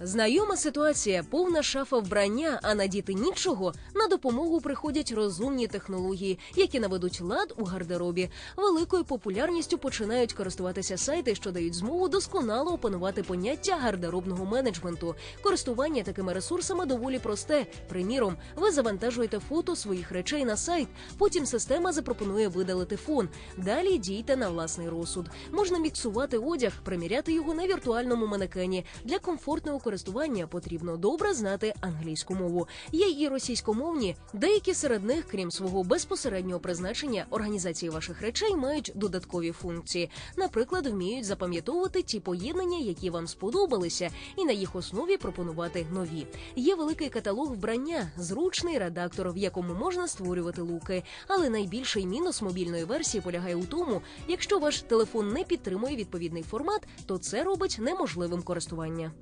Знайома ситуація, повна шафа вбрання, а надіти нічого. На допомогу приходять розумні технології, які наведуть лад у гардеробі. Великою популярністю починають користуватися сайти, що дають змогу досконало опанувати поняття гардеробного менеджменту. Користування такими ресурсами доволі просте. Приміром, ви завантажуєте фото своїх речей на сайт. Потім система запропонує видалити фон. Далі дійте на власний розсуд. Можна міксувати одяг, приміряти його на віртуальному манекені. Для комфортного користування потрібно добре знати англійську мову. Є і російськомовні. Деякі серед них, крім свого безпосереднього призначення, організації ваших речей мають додаткові функції. Наприклад, вміють запам'ятовувати ті поєднання, які вам сподобалися, і на їх основі пропонувати нові. Є великий каталог вбрання, зручний редактор, в якому можна створювати луки. Але найбільший мінус мобільної версії полягає у тому, якщо ваш телефон не підтримує відповідний формат, то це робить неможливим користування.